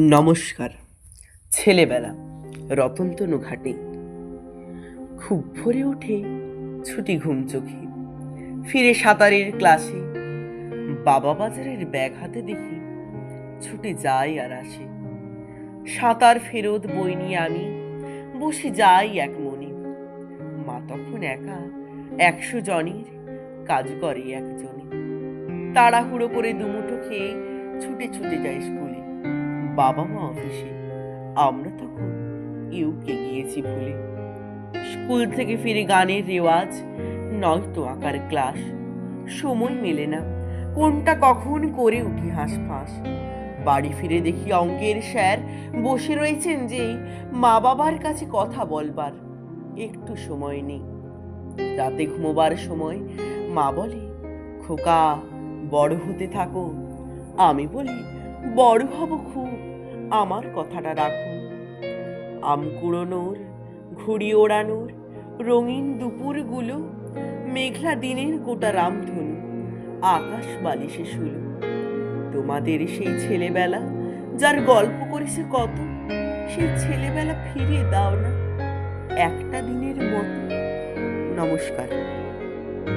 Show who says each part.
Speaker 1: নমস্কার। ছেলেবেলা রতনতনু ঘাটে খুব ভোরে উঠে ছুটি ঘুম চোখে। ফিরে সাঁতারের ক্লাসে, বাবা বাজারের ব্যাগ হাতে দেখি ছুটে যাই আর আসে। সাঁতার ফেরত বই নিয়ে আমি বসে যাই এক মনে। মা তখন একা একশো জনের কাজ করে একজনে। তাড়াহুড়ো করে দুমুঠো খেয়ে ছুটে ছুটে যায় স্কুলে। বাবা মা অফিসে। আমরা তখন ইউকে গিয়েছি ভুলে। স্কুল থেকে ফিরে গানের রেওয়াজ, নয়তো আঁকার ক্লাস, সময় মেলে না। কোনটা কখন করে উঠি হাঁসফাঁস। বাড়ি ফিরে দেখি অঙ্কের স্যার বসে রয়েছেন যে মা বাবার কাছে কথা বলবার একটু সময় নেই। রাতে ঘুমোবার সময় মা বলে, খোকা, বড় হতে থাকো। আমি বলি বড় হব খুব, আমার কথাটা রাখুন। আম কুড়োনোর ঘুড়ি ওড়ানোর, রঙিন দুপুরগুলো, মেঘলা দিনের গোটা রামধনু, আকাশ বালিশে শুলো। তোমাদের সেই ছেলেবেলা, যার গল্প করেছে কত, সেই ছেলেবেলা ফিরিয়ে দাও না। একটা দিনের মতো। নমস্কার।